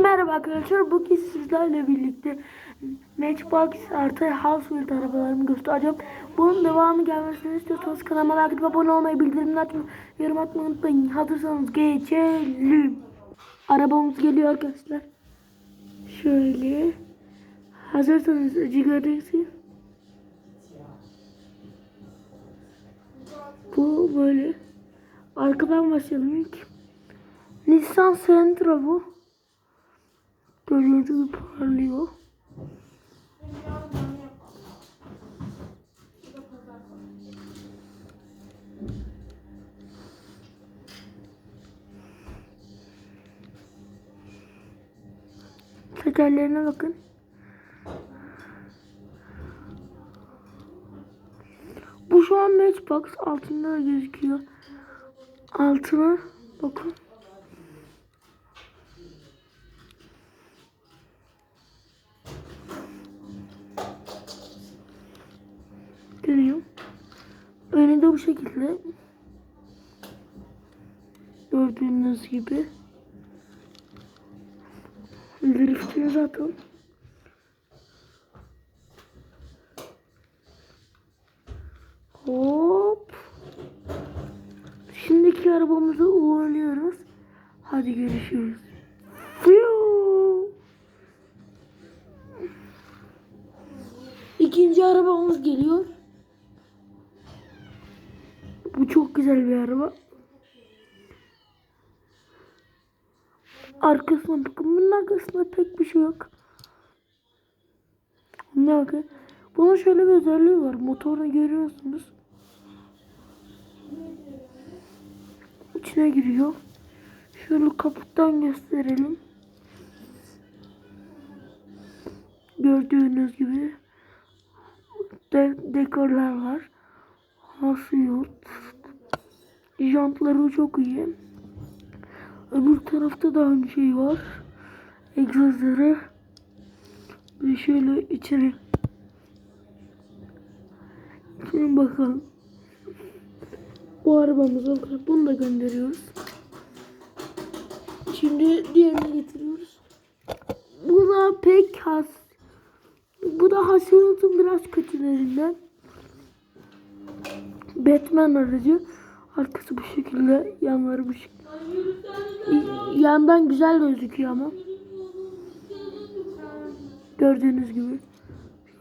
Merhaba arkadaşlar bugün sizlerle birlikte Matchbox artı Houseworld arabalarımı göstereceğim. Bunun devamı gelmesini istiyorsanız kanalıma like atıp abone olmayı, bildirimleri açmayı, yorum atmayı unutmayın. Hazırsanız geçelim. Arabamız geliyor arkadaşlar. Şöyle. Hazırsanız göreceksiniz. Bu böyle. Arkadan başlayalım ilk. Nissan Sentra bu. Gördüğünüz gibi parlıyor. Tekerlerine bakın. Bu şu an Matchbox altında da gözüküyor. Altına bakın. Önü de bu şekilde. Gördüğünüz gibi. Driftini zaten. Hop. Şimdiki arabamızı uğurluyoruz. Hadi görüşürüz. İkinci arabamız geliyor. Bu çok güzel bir araba. Arkasına bakın. Bunun arkasında pek bir şey yok. Ne bakın. Bunun şöyle bir özelliği var. Motorunu görüyorsunuz. İçine giriyor. Şöyle kaputtan gösterelim. Gördüğünüz gibi de dekorlar var. Asıyor. Jantları çok iyi. Öbür tarafta da aynı şey var. Egzozları. Ve şöyle içine. Şimdi bakalım. Bu arabamız oldu. Bunu da gönderiyoruz. Şimdi diğerini getiriyoruz. Bu da pek has. Bu da Hasselhoff'un biraz kötülerinden. Batman aracı. Arkası bu şekilde, yanları bu şekilde. Yandan güzel gözüküyor ama. Gördüğünüz gibi.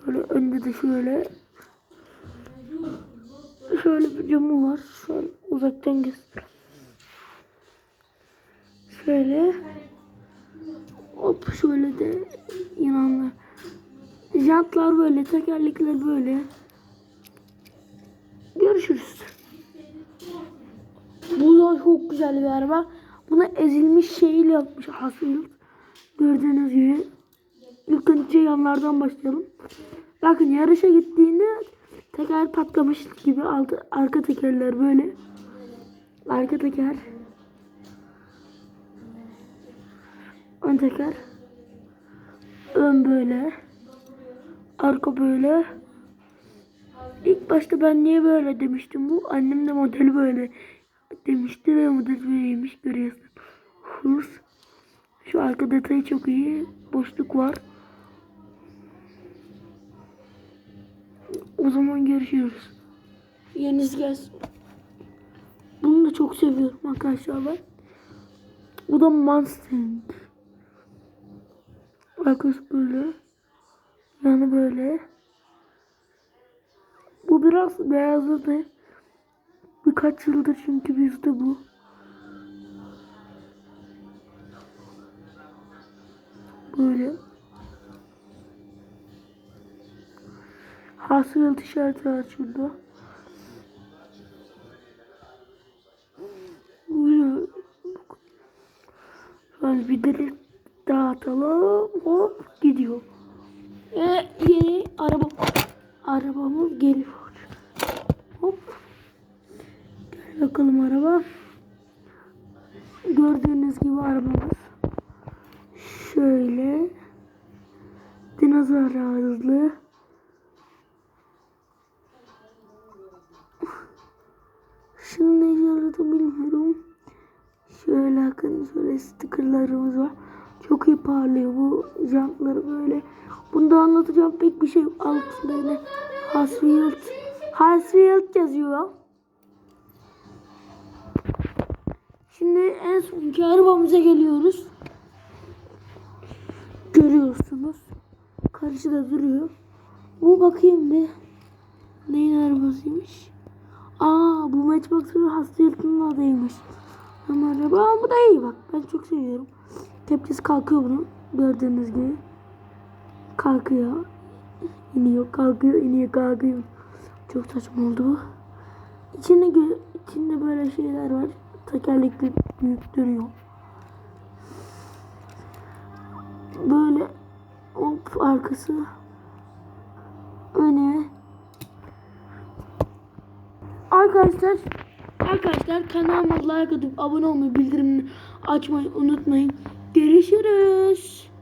Şöyle önde de şöyle. Şöyle bir camı var. An uzaktan göster. Şöyle. Hop şöyle de inanlar. Jantlar böyle, tekerlekler böyle. Görüşürüz. Bu da çok güzel bir araba. Buna ezilmiş şeyle yapmış Hasıl. Gördüğünüz gibi. İlk önce yanlardan başlayalım. Bakın yarışa gittiğinde teker patlamış gibi altı, arka tekerler böyle. Arka teker. Ön teker. Ön böyle. Arka böyle. İlk başta ben niye böyle demiştim bu. Annem de modeli böyle demişti ve model böyleymiş görüyorsun. Hız. Şu arka detayı çok iyi. Boşluk var. O zaman görüşürüz. Yeniniz gelsin. Bunu da çok seviyorum arkadaşlar ben. Bu da Mustang. Arkası böyle. Yani böyle. Bu biraz beyazladı. Birkaç yıldır çünkü bizde bu. Böyle. Hasıl tişörtü var şurada. Gördüğünüz gibi arabamız. Şöyle. Dinozor hızlı. Şunun ne yaradığını bilmiyorum. Şöyle bakın şöyle stickerlarımız var. Çok iyi parlıyor bu jantları böyle. Bunda anlatacağım pek bir şey altında yine Hasfield. Hasfield yazıyor. Şimdi en sonki arabamıza geliyoruz. Görüyorsunuz. Karşıda duruyor. Bu bakayım bir. Neyin arabasıymış? Aa bu Matchbox'ın Hasfield'ın adıymış. Ama araba bu da iyi bak. Ben çok seviyorum. Tepkisi kalkıyor bunun. Gördüğünüz gibi. Kalkıyor. İniyor, kalkıyor, iniyor, kalkıyor. Çok saçma oldu bu. İçinde, içinde böyle şeyler var. Tekerlekli büyük dönüyor. Böyle hop arkası öne Arkadaşlar Arkadaşlar kanalıma like atıp abone olmayı bildirimini açmayı unutmayın. Görüşürüz.